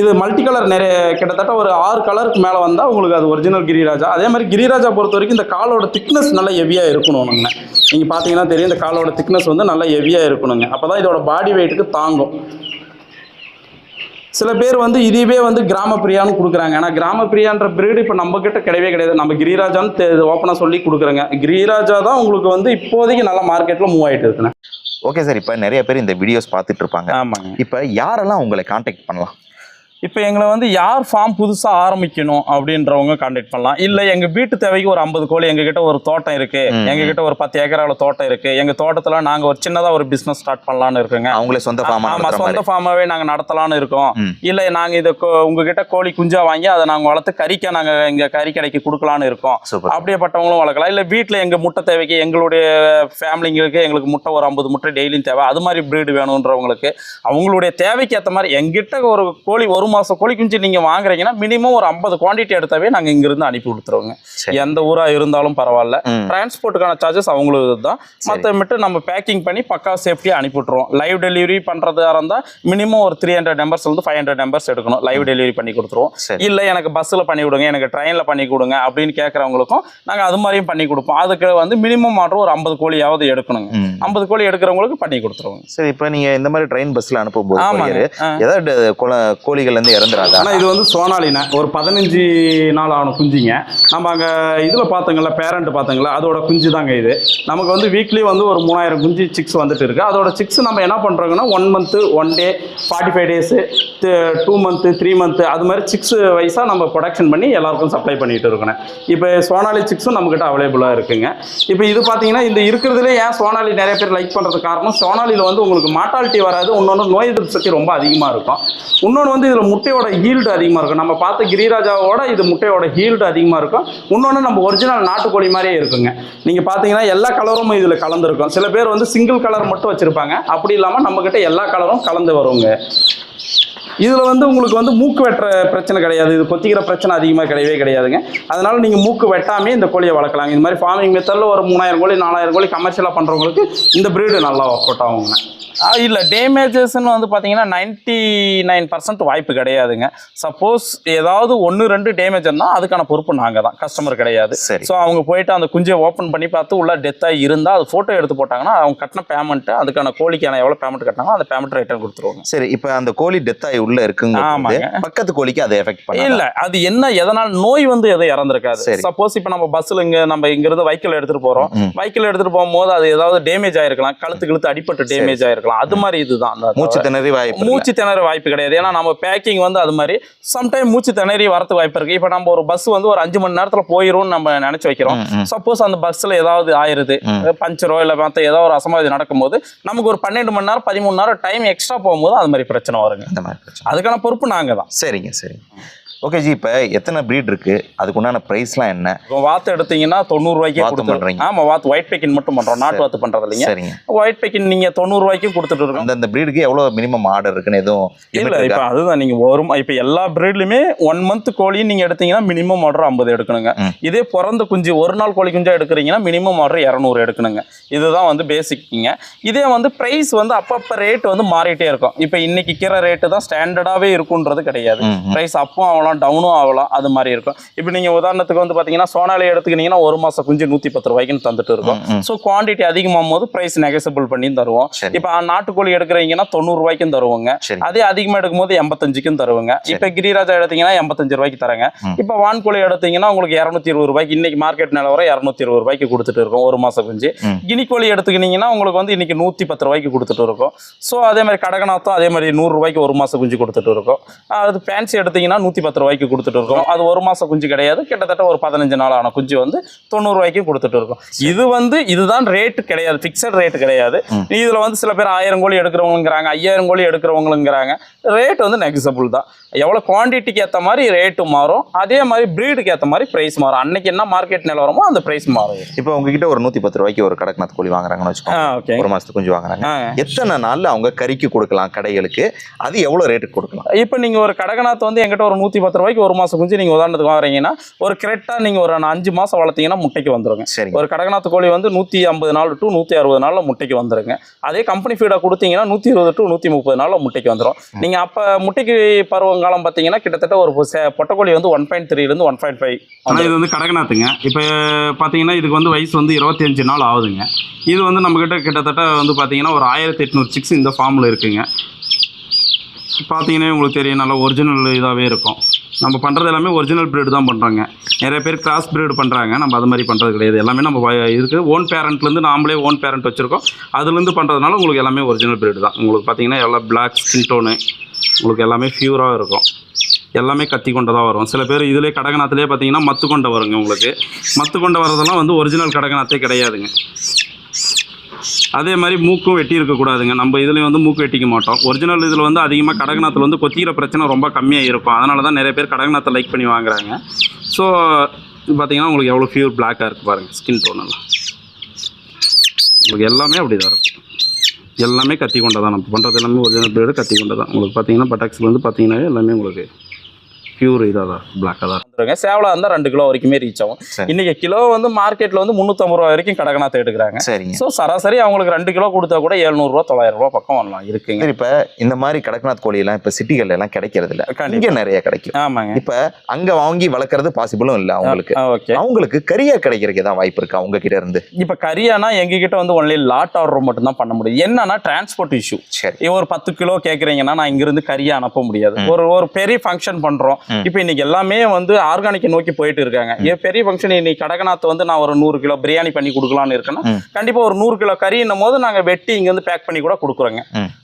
இது மல்டி கலர் நிறைய கிட்டத்தட்ட ஒரு ஆறு கலருக்கு மேலே வந்தால் உங்களுக்கு அது ஒரிஜினல் கிரிராஜா. அதே மாதிரி கிரிராஜா பொறுத்த வரைக்கும் இந்த காலோட திக்னஸ் நல்லா ஹெவியாக இருக்கணும்னுங்க. நீங்கள் பார்த்தீங்கன்னா தெரியும் இந்த காலோட திக்னஸ் வந்து நல்லா ஹெவியாக இருக்கணுங்க. அப்போ தான் இதோட பாடி வெயிட்டுக்கு தாங்கும். சில பேர் வந்து இதுவே வந்து கிராம பிரியான்னு கொடுக்குறாங்க. ஆனால் கிராம பிரியான்ற பிரீடு இப்போ நம்ம கிட்ட கிடையவே கிடையாது. நம்ம கிரிராஜான்னு ஓப்பனாக சொல்லி கொடுக்குறேங்க. கிரிராஜா தான் உங்களுக்கு வந்து இப்போதைக்கு நல்ல மார்க்கெட்டில் மூவ் ஆகிட்டு இருக்குண்ணே. ஓகே சார் இப்போ நிறைய பேர் இந்த வீடியோஸ் பார்த்துட்டு இருப்பாங்க. ஆமாங்க. இப்போ யாரெல்லாம் உங்களை காண்டாக்ட் பண்ணலாம்? இப்போ எங்களை வந்து யார் ஃபார்ம் புதுசாக ஆரம்பிக்கணும் அப்படின்றவங்க கான்டாக்ட் பண்ணலாம். இல்லை எங்கள் வீட்டு தேவைக்கு ஒரு ஐம்பது கோழி எங்ககிட்ட ஒரு தோட்டம் இருக்கு. ம். எங்ககிட்ட ஒரு பத்து ஏக்கராவில் தோட்டம் இருக்கு. எங்கள் தோட்டத்தில் நாங்கள் ஒரு சின்னதாக ஒரு பிஸ்னஸ் ஸ்டார்ட் பண்ணலான்னு இருக்குங்க. அவங்களே சொந்த ஃபார்மா ஆமா சொந்த ஃபார்மாவே நாங்க நடத்தலாம்னு இருக்கோம். இல்ல நாங்க இத உங்ககிட்ட கோழி குஞ்சா வாங்கி அதை நாங்க வளர்த்து கறிக்க நாங்க இங்க கறி கடைக்கு கொடுக்கலாம்னு இருக்கோம். அப்படியேப்பட்டவங்களும் வளர்க்கலாம். இல்ல வீட்ல எங்க முட்டை தேவைக்கு எங்களுடைய ஃபேமிலிங்களுக்கு எங்களுக்கு முட்டை ஒரு ஐம்பது முட்டை டெய்லியும் தேவை. அது மாதிரி பிரீடு வேணுன்றவங்களுக்கு அவங்களுடைய தேவைக்கு ஏற்ற மாதிரி எங்கிட்ட ஒரு கோழி ஒரு மாசம் கோழி குஞ்சு நீங்க வாங்குறீங்கன்னா மினிமம் ஒரு ஐம்பது குவான்டிட்டி எடுத்தாவே நாங்க இங்க இருந்து அனுப்பி கொடுத்துருவோங்க. எந்த ஊரா இருந்தாலும் பரவாயில்ல. டிரான்ஸ்போர்ட்டுக்கான சார்ஜஸ் அவங்களுக்கு தான் மற்றமிட்டு நம்ம பேக்கிங் பண்ணி பக்கா சேஃப்டியாக அனுப்பி விட்ருவோம் லைவ் டெலிவரி பண்ணுறதா இருந்தால் மினிமம் ஒரு த்ரீ ஹண்ட்ரட் நம்பர்ஸ் வந்து ஃபைவ் ஹண்ட்ரட் நம்பர்ஸ் எடுக்கணும். லைவ் டெலிவரி பண்ணி கொடுத்துருவோம். இல்லை எனக்கு பஸ்ஸில் பண்ணி கொடுங்க எனக்கு ட்ரெயினில் பண்ணி கொடுங்க அப்படின்னு கேட்குறவங்களுக்கும் நாங்கள் அது மாதிரியும் பண்ணி கொடுப்போம். அதுக்கு வந்து மினிமம் ஆர்டர் ஒரு ஐம்பது கோழியாவது எடுக்கணுங்க. ஐம்பது கோழி எடுக்கிறவங்களுக்கு பண்ணி கொடுத்துருவோங்க. சரி இப்போ நீங்க இந்த மாதிரி ட்ரெயின் பஸ்ல அனுப்பும்போது ஆமாங்க. courier, ஆ. ஏதாவது கோழிகள் குஞ்சுலேருந்து இறந்துடாது ஆனால் இது வந்து சோனாலின. ஒரு பதினஞ்சு நாள் ஆகணும் குஞ்சுங்க. நம்ம அங்கே இதில் பார்த்தோங்களா பேரண்ட் பார்த்தோங்களா அதோட குஞ்சு தாங்க இது. நமக்கு வந்து வீக்லி வந்து ஒரு மூணாயிரம் குஞ்சு சிக்ஸ் வந்துட்டு இருக்குது அதோட சிக்ஸ் நம்ம என்ன பண்ணுறோங்கன்னா one month one day forty five days two month three month அது மாதிரி சிக்ஸ் வைஸாக நம்ம ப்ரொடக்ஷன் பண்ணி எல்லாருக்கும் சப்ளை பண்ணிட்டு இருக்கணும். இப்போ சோனாலி சிக்ஸும் நம்மக்கிட்ட அவைலபிளாக இருக்குங்க. இப்போ இது பார்த்தீங்கன்னா இந்த இருக்கிறதுலே ஏன் சோனாலி நிறைய பேர் லைக் பண்ணுறதுக்கு காரணம் சோனாலியில் வந்து உங்களுக்கு மாட்டாலிட்டி வராது இன்னொன்று நோய் எதிர்ப்பு சக்தி ரொம்ப அதிகமாக இருக்கும். இன்னொன்று வந்து இதில் முட்டையோட ஹீல்டு அதிகமாக இருக்கும். நம்ம பார்த்த கிரிராஜாவோட இது முட்டையோட ஹீல்டு அதிகமாக இருக்கும். இன்னொன்று நம்ம ஒரிஜினல் நாட்டுக்கோழி மாதிரியே இருக்குங்க. நீங்கள் பார்த்தீங்கன்னா எல்லா கலரும் இதில் கலந்துருக்கும். சில பேர் வந்து சிங்கிள் கலர் மட்டும் வச்சுருப்பாங்க. அப்படி இல்லாமல் நம்மக்கிட்ட எல்லா கலரும் கலந்து வருங்க. இதில் வந்து உங்களுக்கு வந்து மூக்கு வெட்டுற பிரச்சனை கிடையாது. இது கொத்திக்கிற பிரச்சனை அதிகமாக கிடையவே கிடையாதுங்க. அதனால் நீங்கள் மூக்கு வெட்டாமே இந்த கோழியை வளர்க்கலாம் இந்த மாதிரி ஃபார்மிங் மெத்தடில் ஒரு மூணாயிரம் கோழி நாலாயிரம் கோழி கமர்ஷியலாக பண்ணுறவங்களுக்கு இந்த ப்ரீடு நல்லா ஒர்க் அவுட் ஆகுங்க. இல்லை டேமேஜஸ்ன்னு வந்து பார்த்தீங்கன்னா நைன்ட்டி நைன் பர்சன்ட் வாய்ப்பு கிடையாதுங்க. சப்போஸ் ஏதாவது ஒன்று ரெண்டு டேமேஜ் இருந்தால் அதுக்கான பொறுப்பு நாங்கள் தான் கஸ்டமர் கிடையாது. ஸோ அவங்க போயிட்டு அந்த குஞ்சை ஓப்பன் பண்ணி பார்த்து உள்ள டெத்தாக இருந்தால் அது ஃபோட்டோ எடுத்து போட்டாங்கன்னா அவங்க கட்டின பேமெண்ட்டு அதுக்கான கோழிக்கான எவ்வளோ பேமெண்ட் கட்டினாங்களோ அந்த பேமெண்ட் ரிட்டர்ன் கொடுத்துருவாங்க. சரி இப்போ அந்த கோழி டெத் ஆகி உள்ள இருக்குங்க ஆமாங்க. பக்கத்து கோழிக்கு அதை எஃபெக்ட் பண்ணல இல்ல அது என்ன எதனால் நோய் வந்து எதுவும் இறந்துருக்காது. சப்போஸ் இப்போ நம்ம பஸ்ஸில் இங்க நம்ம இங்க இருந்து வைக்கல் எடுத்துட்டு போறோம். ம். வைக்கல் எடுத்துட்டு போகும்போது அது ஏதாவது டேமேஜ் ஆயிருக்கலாம். கழுத்து கழுத்து அடிபட்டு டேமேஜ் ஆயிருக்கலாம் அது மாதிரி இதுதான். மூச்சு திணறி வாய்ப்பு. மூச்சு திணற வாய்ப்பு கிடையாது. ஏன்னா நம்ம பேக்கிங் வந்து அது மாதிரி சம்டைம் மூச்சு திணறி வரது வாய்ப்பு இருக்கு. இப்போ நம்ம ஒரு பஸ் வந்து ஒரு அஞ்சு மணி நேரத்துல போயிரும்னு நம்ம நினைச்சு வைக்கிறோம். சப்போஸ் அந்த பஸ்ல ஏதாவது ஆயிருது. பஞ்சரோ இல்ல மற்ற ஏதாவது ஒரு அசம்பாவிதம் நடக்கும்போது நமக்கு ஒரு பன்னெண்டு மணி நேரம் பதிமூணு நேரம் டைம் எக்ஸ்ட்ரா போகும்போது அது மாதிரி பிரச்சனை வருங்க. அந்த மாதிரி பிரச்சனை. அதுக்கான பொறுப்பு நாங்க தான் சரிங்க. சரி ஓகே ஜி இப்போ எத்தனை ப்ரீட் இருக்கு? அதுக்கு உண்டான ப்ரைஸ்லாம் என்ன? இப்போ வாத்து எடுத்தீங்கன்னா தொண்ணூறு ரூபாய்க்கே வாத்து கொடுத்துருங்க பண்றீங்க. ஆமா வாத்து ஒயிட் பேக்கின் மட்டும் பண்றோம். நாட்டு வாத்து பண்றது இல்லைங்க சரிங்க. ஒயிட் பேக்கின் நீங்க தொண்ணூறு ரூபாய்க்கும் கொடுத்துட்டு இருக்கோம். அந்த அந்த ப்ரீடுக்கு எவ்வளோ மினிமம் ஆர்டர் இருக்குன்னு எதுவும் இல்ல? இப்போ அதுதான் நீங்க ஒரு ம- இப்போ எல்லா பிரீட்லயுமே ஒன் மந்த் கோழி நீங்க எடுத்தீங்கன்னா மினிமம் ஆர்டர் ஐம்பது எடுக்கணுங்க. இதே பிறந்த குஞ்சு ஒரு நாள் கோழி குஞ்சா எடுக்கிறீங்கன்னா மினிமம் ஆர்டர் இரநூறு எடுக்கணுங்க. இதுதான் வந்து பேசிக்ங்க இதே வந்து பிரைஸ் வந்து அப்பப்போ ரேட் வந்து மாறிட்டே இருக்கும். இப்போ இன்னைக்கு விற்கிற ரேட்டு தான் ஸ்டாண்டர்டாகவே இருக்குன்றது கிடையாது. ப்ரைஸ் அப்பும் ஆகலாம் டவுனும் ஆகலாம். அது மாதிரி இருக்கும். இப்போ நீங்கள் உதாரணத்துக்கு வந்து பார்த்தீங்கன்னா சோனாலி எடுத்துக்கிட்டீங்கன்னா ஒரு மாதம் குஞ்சு நூற்றி பத்து ரூபாய்க்குன்னு தந்துட்டு இருக்கோம். ஸோ குவான்டிட்டி அதிகமாகும் போது ப்ரைஸ் நெகசபிள் பண்ணி தருவோம். இப்போ நாட்டுக்கோழி எடுக்கிறீங்கன்னா தொண்ணூறு ரூபாய்க்கும் தருவோங்க. அதே அதிகமாக எடுக்கும்போது எண்பத்தஞ்சுக்கும் தருவாங்க. இப்போ கிரிராஜா எடுத்தீங்கன்னா எண்பத்தஞ்சு ரூபாய்க்கு தரேங்க. இப்போ வான்கோழி எடுத்தீங்கன்னா உங்களுக்கு இரநூத்தி இருபது ரூபாய்க்கு இன்னைக்கு மார்க்கெட் நிலவரம் இரநூத்தி இருபது ரூபாய்க்கு கொடுத்துட்டு இருக்கோம் ஒரு மாசம் குஞ்சு. கினிக்கோழி எடுத்துக்கிட்டீங்கன்னா உங்களுக்கு வந்து இன்னைக்கு நூற்றி பத்து ரூபாய்க்கு கொடுத்துட்டு இருக்கோம். ஸோ அதே மாதிரி கடகநாத்தும் அதே மாதிரி நூறு ரூபாய்க்கு ஒரு மாசம் குஞ்சு கொடுத்துட்டு இருக்கோம். அது ஃபேன்சி எடுத்தீங்கன்னா நூற்றி பத்து ரூபாய்க்கு கொடுத்துட்டு இருக்கோம் அது ஒரு மாசம் குஞ்சு கிடையாது. கிட்டத்தட்ட ஒரு பதினஞ்சு நாள் ஆன குஞ்சு வந்து தொண்ணூறு ரூபாய்க்கு கொடுத்துட்டு இருக்கோம் இது வந்து இதுதான் ரேட் கிடையாது. ஃபிக்ஸட் ரேட் கிடையாது. இதுல வந்து சில பேர் ஆயிரம் கோழி எடுக்கிறவங்கிறாங்க ஐயாயிரம் கோழி எடுக்கிறவங்களுங்கிறாங்க. ரேட் வந்து நெக்ஸபிள் தான். எவ்வளோ குவான்டிட்டிக்கு ஏற்ற மாதிரி ரேட்டு மாறும். அதே மாதிரி ப்ரீடுக்கு ஏற்ற மாதிரி ப்ரைஸ் மாறும். அன்னைக்கு என்ன மார்க்கெட் நிலவரமோ அந்த ப்ரைஸ் மாறும். இப்போ உங்ககிட்ட ஒரு நூற்றி பத்து ரூபாய்க்கு ஒரு கடக்நாத் கோழி வாங்குறாங்கன்னு வச்சுக்கோங்க. ஒரு மாசத்துக்கு கொஞ்சம் வாங்குறாங்க. எத்தனை நாள்ல அவங்க கறிக்கு கொடுக்கலாம் கடைகளுக்கு? அது எவ்வளோ ரேட்டுக்கு கொடுக்கலாம்? இப்போ நீங்கள் ஒரு கடகநாத் வந்து எங்கிட்ட ஒரு நூற்றி பத்து ரூபாய்க்கு ஒரு மாதம் குஞ்சு நீங்கள் உதாரணத்துக்கு வாங்குறீங்கன்னா ஒரு கரெக்டாக நீங்கள் ஒரு அஞ்சு மாதம் வளர்த்தீங்கன்னா முட்டைக்கு வந்துருங்க. சரிங்க. ஒரு கடகநாத் கோழி வந்து நூற்றி ஐம்பது நாள் டு நூற்றி அறுபது நாளில் முட்டைக்கு வந்துருங்க. அதே கம்பெனி ஃபீடாக கொடுத்தீங்கன்னா நூற்றி இருபது டு நூற்றி முப்பது நாளில் முட்டைக்கு வந்துடும் நீங்கள் அப்போ முட்டைக்கு வங்காளம் பார்த்தீங்கன்னா கிட்டத்தட்ட ஒரு பொட்டக்கோழி பொட்டைக்கோழி வந்து ஒன் பாயிண்ட் த்ரீலேருந்து ஒன் பாயிண்ட் ஃபைவ் ஆனால் இது வந்து கடகநாத்துங்க. இப்போ பார்த்தீங்கன்னா இதுக்கு வந்து வயசு வந்து இருபத்தஞ்சு நாள் ஆகுதுங்க. இது வந்து நம்மக்கிட்ட கிட்டத்தட்ட வந்து பார்த்தீங்கன்னா ஒரு ஆயிரத்தி எட்நூறு சிக்ஸ் இந்த ஃபார்மில் இருக்குங்க. பார்த்தீங்கன்னா உங்களுக்கு தெரியும் நல்லா ஒரிஜினல் இதாகவே இருக்கும். நம்ம பண்ணுறது எல்லாமே ஒரிஜினல் ப்ரீடு தான் பண்ணுறாங்க நிறைய பேர் கிராஸ் ப்ரீடு பண்ணுறாங்க நம்ம அது மாதிரி பண்ணுறது கிடையாது. எல்லாமே நம்ம இருக்குது ஓன் பேரண்ட்லேருந்து நாமளே ஓன் பேரண்ட் வச்சுருக்கோம். அதுலேருந்து பண்ணுறதுனால உங்களுக்கு எல்லாமே ஒரிஜினல் ப்ரீடு தான். உங்களுக்கு பார்த்தீங்கன்னா எல்லாம் பிளாக் ஸ்கின் டோனு உங்களுக்கு எல்லாமே ஃபியூராக இருக்கும். எல்லாமே கத்தி கொண்டதாக வரும். சில பேர் இதிலே கடகநாத்திலே பார்த்தீங்கன்னா மத்து கொண்ட வருங்க உங்களுக்கு. மத்து கொண்டை வரதெல்லாம் வந்து ஒரிஜினல் கடகநாத்தே கிடையாதுங்க. அதே மாதிரி மூக்கும் வெட்டி இருக்கக்கூடாதுங்க நம்ம இதுலேயும் வந்து மூக்கு வெட்டிக்க மாட்டோம். ஒரிஜினல் இதில் வந்து அதிகமாக கடகநாத்தில் வந்து கொத்திக்கிற பிரச்சனை ரொம்ப கம்மியாக இருக்கும். அதனால தான் நிறைய பேர் கடகநாத்தை லைக் பண்ணி வாங்குறாங்க. ஸோ பார்த்தீங்கன்னா உங்களுக்கு எவ்வளோ ஃபியூர் பிளாக்காக இருக்குது பாருங்கள் ஸ்கின் டோன் எல்லாம். உங்களுக்கு எல்லாமே அப்படி தான் இருக்கும். எல்லாமே கத்தி கொண்டதான் நம்ம பண்ணுறது எல்லாமே ஒரிஜினல் பிளேடு கத்தி கொண்டதான் உங்களுக்கு பார்த்தீங்கன்னா பட்டாக்ஸ்லேருந்து பார்த்தீங்கன்னா எல்லாமே உங்களுக்கு பியூர் இதாக தான் பிளாக்காக தான். வந்துருங்க. சேவலாக இருந்தால் ரெண்டு கிலோ வரைக்குமே ரீச் ஆகும். சரி. இன்னைக்கு கிலோ வந்து மார்க்கெட்டில் வந்து முந்நூற்றம்பது ரூபா வரைக்கும் கடகநாத்த எடுக்கிறாங்க. சரிங்க. ஸோ சராசரி அவங்களுக்கு ரெண்டு கிலோ கொடுத்தா கூட எழுநூறுவா தொள்ளாயிரம் ரூபா பக்கம் வரலாம். இருக்குங்க. இப்ப இந்த மாதிரி கடக்நாத் கோழி எல்லாம் இப்ப சிட்டிகள்ல எல்லாம் கிடைக்கிறது இல்ல. இங்க நிறைய கிடைக்கும். ஆமாங்க. இப்ப அங்க வாங்கி வளர்க்கறது பாசிபிளும் இல்ல அவங்களுக்கு. ஓகே அவங்களுக்கு கரியா கிடைக்கிறதுக்கு ஏதாவது வாய்ப்பு இருக்கா உங்க கிட்ட இருந்து? இப்போ கரியானா எங்ககிட்ட வந்து ஒன்லி லாட் ஆர்டர் மட்டும் தான் பண்ண முடியும். என்னன்னா டிரான்ஸ்போர்ட் இஷ்யூ சரி. ஒரு பத்து கிலோ கேட்குறீங்கன்னா நான் இங்கிருந்து கறியா அனுப்ப முடியாது. ஒரு ஒரு பெரிய ஃபங்க்ஷன் பண்றோம். ம். இப்போ இன்னைக்கு எல்லாமே வந்து ஆர்கானிக்கை நோக்கி போயிட்டு இருக்காங்க. ஏன் பெரிய ஃபங்க்ஷன் இன்னைக்கு கடகநாத் வந்து நான் ஒரு நூறு கிலோ பிரியாணி பண்ணி கொடுக்கலாம்னு இருக்கேன்னா. கண்டிப்பா ஒரு நூறு கிலோ கறின்னும் போது நாங்க வெட்டி இங்க வந்து பேக் பண்ணி கூட கொடுக்குறோங்க.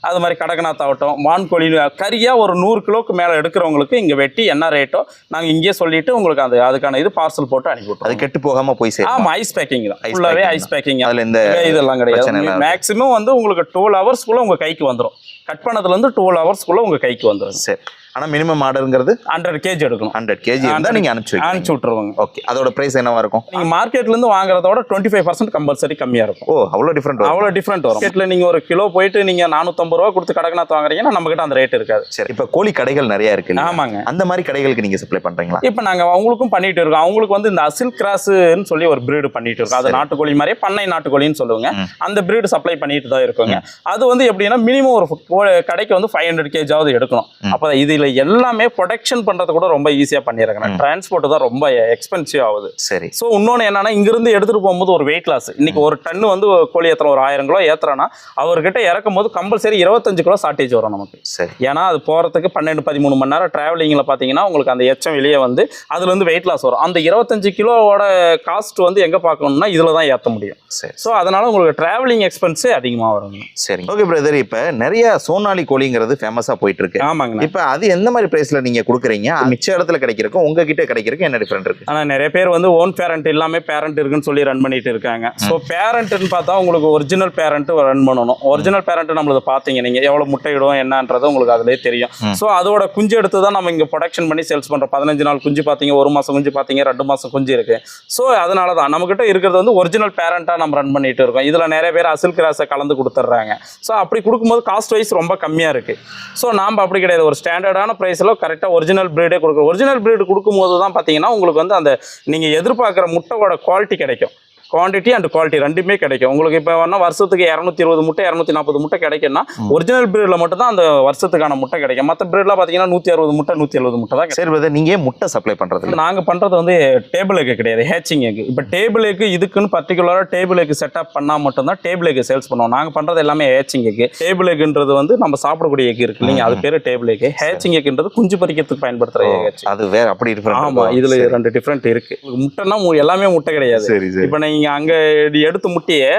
அது மாதிரி கடகநாத் ஆகட்டும் வான்கோழி கறியா ஒரு நூறு கிலோக்கு மேல எடுக்கிறவங்களுக்கு இங்க வெட்டி என்ன ரேட்டோ நாங்க இங்கேயே சொல்லிட்டு உங்களுக்கு அது அதுக்கான இது பார்சல் போட்டு அனுப்பி அது கெட்டு போகாம போய் சேரும் ஆமா ஐஸ் பேக்கிங் தான். ஃபுல்லாவே ஐஸ் பேக்கிங் அதுல இந்த இதெல்லாம் கிடையாது. மேக்ஸிமம் வந்து உங்களுக்கு டுவெல் ஹவர்ஸ்க்குள்ள உங்க கைக்கு வந்துடும் கட் பண்ணதுல இருந்து டுவெல் ஹவர்ஸ்க்குள்ள உங்க கைக்கு வந்துடும் சரி. ஆனா மினிமம் ஆர்டருங்கிறது ஹண்ட்ரட் கேஜி எடுக்கணும். ஹண்ட்ரட் கேஜி இருந்தா நீங்க அனுப்பிச்சு அனுப்பிச்சு விட்டுருவாங்க. ஓகே அதோட பிரைஸ் என்னவா இருக்கும்? நீங்க மார்க்கெட்ல இருந்து வாங்குறதோட டுவெண்ட்டி ஃபைவ் பர்சன்ட் கம்பல்சரி கம்மியா இருக்கும். ஓ அவ்வளவு டிஃப்ரெண்ட் அவ்வளோ டிஃப்ரெண்ட் வரும். மார்க்கெட்ல நீங்க ஒரு கிலோ போயிட்டு நீங்க நானூத்தம்பது ரூபா கொடுத்து கடகநாத் வாங்குறீங்கன்னா நம்ம கிட்ட அந்த ரேட் இருக்காது. சரி இப்ப கோழி கடைகள் நிறைய இருக்கு? ஆமாங்க. அந்த மாதிரி கடைகளுக்கு நீங்க சப்ளை பண்றீங்களா? இப்போ நாங்க அவங்களுக்கும் பண்ணிட்டு இருக்கோம். அவங்களுக்கு வந்து இந்த அசில் கிராஸ்ன்னு சொல்லி ஒரு பிரீடு பண்ணிட்டு இருக்கோம். அது. நாட்டுக்கோழி மாதிரியே பண்ணை நாட்டுக்கோழின்னு சொல்லுவாங்க. அந்த பிரீடு சப்ளை பண்ணிட்டு தான் இருக்கோங்க. அது வந்து எப்படின்னா மினிமம் ஒரு கடைக்கு வந்து ஃபைவ் ஹண்ட்ரட் கேஜாவது எடுக்கணும். அப்போ இதுல எல்லாமே ப்ரொடக்ஷன் பண்றது கூட ரொம்ப ஈஸியா பண்ணிடுறாங்க. டிரான்ஸ்போர்ட் தான் ரொம்ப எக்ஸ்பென்சிவ் ஆகுது. சரி. ஸோ இன்னொன்று என்னன்னா இங்கிருந்து எடுத்துட்டு போகும்போது ஒரு வெயிட் லாஸ் இன்னைக்கு ஒரு டன்னு வந்து கோழி ஏற்றுறோம் ஒரு ஆயிரம் கிலோ ஏத்துறோம்னா அவர்கிட்ட இறக்கும் போது கம்பல்சரி இருபத்தஞ்சு கிலோ ஷார்ட்டேஜ் வரும் நமக்கு. சரி. ஏன்னா அது போகிறதுக்கு பன்னெண்டு பதிமூணு மணி நேரம் டிராவலிங்கில் பார்த்தீங்கன்னா உங்களுக்கு அந்த எச்சம் வெளியே வந்து அதுல இருந்து வெயிட் லாஸ் வரும். அந்த இருபத்தஞ்சு கிலோவோட காஸ்ட் வந்து எங்கே பார்க்கணும்னா இதில் தான் ஏற்ற முடியும். சரி. ஸோ அதனால உங்களுக்கு டிராவலிங் எக்ஸ்பென்ஸே அதிகமாக வருங்க சரி ஓகே பிரதர் இப்ப நிறைய சோனாலி கோழிங்கிறது ஃபேமஸா போயிட்டு இருக்கு. ஆமாங்கண்ணா. இப்ப அது எந்த மாதிரி பிரைஸ்ல நீங்க கொடுக்குறீங்க? மிச்ச இடத்துல கிடைக்கிறக்கும் உங்ககிட்ட கிடைக்கிறக்கும் என்ன டிஃபரெண்ட் இருக்கு? ஆனால் நிறைய பேர் வந்து ஓன் பேரண்ட் இல்லாமல் பேரண்ட் இருக்குன்னு சொல்லி ரன் பண்ணிட்டு இருக்காங்க. ஸோ பேரண்ட்னு பார்த்தா உங்களுக்கு ஒரிஜினல் பேரண்ட் ரன் பண்ணணும். ஒரிஜினல் பேரண்ட் நம்மளது பார்த்தீங்க. நீங்கள் எவ்வளோ முட்டையிடும் என்னன்றது உங்களுக்கு அதிலே தெரியும். ஸோ அதோட குஞ்சு எடுத்து தான் நம்ம இங்கே ப்ரொடக்ஷன் பண்ணி சேல்ஸ் பண்ணுறோம் பதினஞ்சு நாள் குஞ்சு பார்த்தீங்க ஒரு மாதம் குஞ்சு பார்த்தீங்க ரெண்டு மாதம் குஞ்சு இருக்கு. ஸோ அதனால தான் நம்மக்கிட்ட இருக்கிறது வந்து ஒரிஜினல் பேரண்ட்டாக நம்ம ரன் பண்ணிட்டு இருக்கோம். இதில் நிறைய பேர் அசில் கிராஸை கலந்து கொடுத்துட்றாங்க. ஸோ அப்படி கொடுக்கும்போது காஸ்ட் வைஸ் ரொம்ப கம்மியாக இருக்குது ஸோ நாம் அப்படி கிடையாது. ஒரு ஸ்டாண்டர்டான ப்ரைஸில் கரெக்டாக ஒரிஜினல் ப்ரீடே கொடுக்குறோம் ஒரிஜினல் ப்ரீடு கொடுக்கும்போது தான் பார்த்தீங்கன்னா உங்களுக்கு வந்து அந்த நீங்கள் எதிர்பார்க்குற முட்டையோட குவாலிட்டி கிடைக்கும். குவான்டிட்டி அண்ட் குவாலிட்டி ரெண்டுமே கிடைக்கும். உங்களுக்கு இப்போ வேணா வருஷத்துக்கு இரநூத்தி இருபது முட்டை இரநூத்தி நாற்பது முட்டை கிடைக்கும்னா ஒரிஜினல் பிரீடில் மட்டும் தான் அந்த வருஷத்துக்கான முட்டை கிடைக்கும். மற்ற பிரீட்லாம் பார்த்தீங்கன்னா நூற்றி அறுபது முட்டை நூற்றி எழுபது முட்டை தான். சரி பிரதர் நீங்க ஏன் முட்டை சப்ளை பண்றது இல்ல? நாங்க பண்றது வந்து டேபிள் எக்கு கிடையாது ஹேச்சிங் எக் இப்போ டேபிள் எக்கு இதுக்குன்னு பர்டிகுலராக டேபிள் எக்கு செட்டப் பண்ணால் மட்டும்தான் டேபிள் எக்கு சேல்ஸ் பண்ணுவோம். நாங்க பண்றது எல்லாமே ஹேச்சிங் எக்கு டேபிள் எக்குன்றது வந்து நம்ம சாப்பிடக்கூடிய எக் இருக்கு இல்லைங்க அது பேரு டேபிள் எக்கு ஹேச்சிங் எக்குன்றது குஞ்சு பறிக்கிறதுக்கு பயன்படுத்துற எக் அது வேற அப்படி டிஃபரெண்ட் ஆமா இதுல ரெண்டு டிஃப்ரெண்ட் இருக்கு. முட்டைனா மு- எல்லாமே முட்டை கிடையாது. இப்போ நீங்க அங்க எடுத்த முட்டையே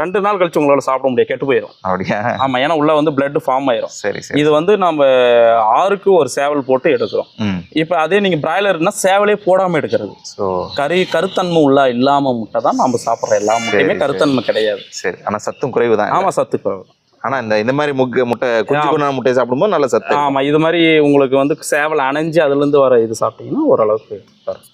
ரெண்டு நாள் கழிச்சு உங்களால சாப்பிட முடியாது கெட்டு போயிடும் அப்படியா? ஆமா ஏன்னா உள்ள வந்து பிளட் ஃபார்ம் ஆயிரும். சரி இது வந்து நம்ம ஆறுக்கு ஒரு சேவல் போட்டு எடுக்கிறோம். இப்போ அதே நீங்க பிராய்லர்னா சேவலே போடாம எடுக்கிறது. கறி கருத்தன்மை உள்ள இல்லாம முட்டை தான் நம்ம சாப்பிட்ற எல்லா முட்டையுமே கருத்தன்மை கிடையாது. சரி ஆனா சத்தும் குறைவு தான் ஆமா சத்து குறைவு. ஆனா இந்த இந்த மாதிரி முக்கு முட்டை குஞ்சு கொண்டான முட்டையை சாப்பிடும்போது நல்ல சத்து. ஆமா இது மாதிரி உங்களுக்கு வந்து சேவல் அணைஞ்சு அதுல இருந்து வர இது சாப்பிட்டீங்கன்னா ஓரளவுக்கு